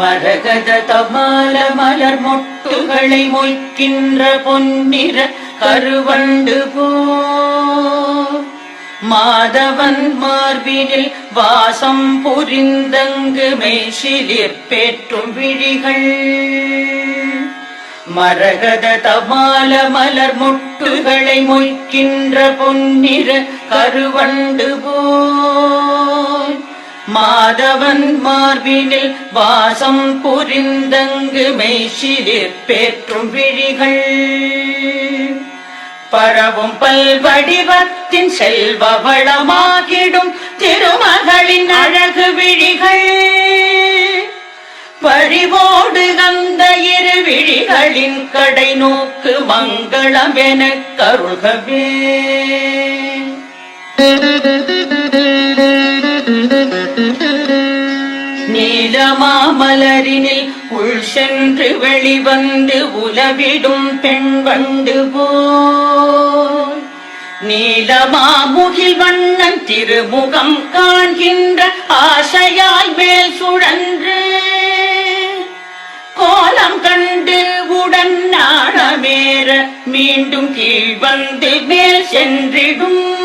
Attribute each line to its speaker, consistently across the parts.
Speaker 1: மரகத தபால மலர் மொட்டுகளை மொய்க்கின்ற பொன்னிற கருவண்டு போ. மாதவன் மார்பினில் வாசம் புரிந்தங்கு மெய்சிலிற் பேற்றும் விழிகள். மரகத தபால மலர் மொட்டுகளை மொய்க்கின்ற பொன்னிற கருவண்டு போ. மாதவன் மார்பினில் வாசம் புரிந்தங்கு மெய்சிலிர் பேற்றும் விழிகள். பரவும் பல்வடிவத்தின் செல்வ வளமாகிடும் திருமகளின் அழகு விழிகள். பறிவோடு அந்த இரு விழிகளின் கடை நோக்கு மங்களம் என கருகவே நீலமாமலரினில் உள் சென்று வெளிவந்து உலவிடும் பெண் வண்டு போல். நீலமாமுகில் வண்ணன் திருமுகம் காண்கின்ற ஆசையால் மேல் சுழன்று. கோலம் கண்டு உடன் நாணமேற மீண்டும் கீழ் வந்து மேல் சென்றிடும்.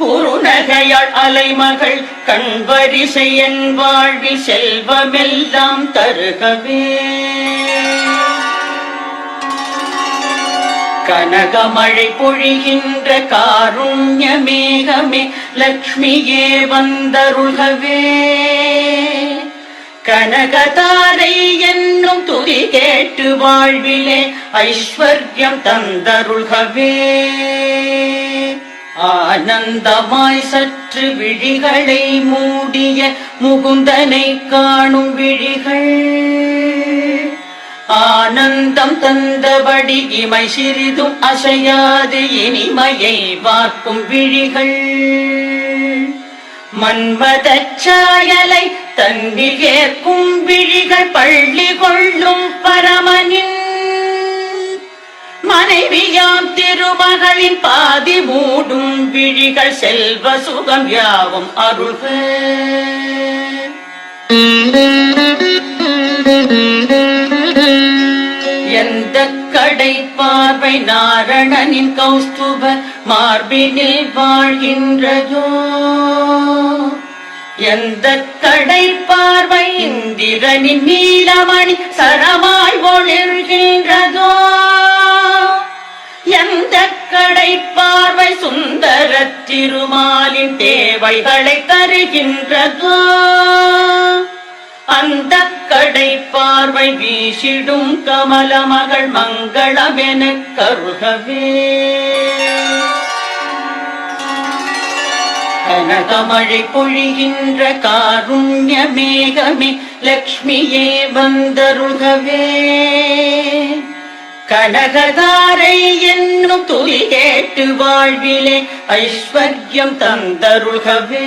Speaker 1: குறுநகையாள் அலைமகள் கண்வரிசை என் வாழ்வில் செல்வமெல்லாம் தருகவே. கனகமழை பொழிகின்ற காருண்ய மேகமே லக்ஷ்மியே வந்தருள்கவே. கனகதாரை என்னும் துதி கேட்டு வாழ்விலே ஐஸ்வர்யம் தந்தருள்கவே. ஆனந்தமாய் சற்று விழிகளை மூடிய முகுந்தனை காணும் விழிகள். ஆனந்தம் தந்தபடி இமை சிறிதும் அசையாது இனிமையை பார்க்கும் விழிகள். மன்மத சாயலை தன்னில் ஏற்கும் விழிகள் பள்ளி கொள்ளும் பரமனின் மனைவியாம் திருமகளின் பாதி மூடும் விழிகள் செல்வ சுகம் யாவும் அருள்க. எந்த கடை பார்வை நாரணனின் கௌஸ்துப மார்பினில் வாழ்கின்றதோ? எந்த கடை பார்வை இந்திரனின் நீலமணி சரமாய் ஒளிர்கின்ற தேவைகளை தருகின்றதோ? அந்த கடை பார்வை வீசிடும் கமல மகள் மங்களமென கருகவே. கனகமழை பொழிகின்ற காருண்ய மேகமே லக்ஷ்மியே வந்தருகவே கனகதாரை என்னும் துளி கேட்டு வாழ்விலே ஐஸ்வர்யம் தந்தருள்கவே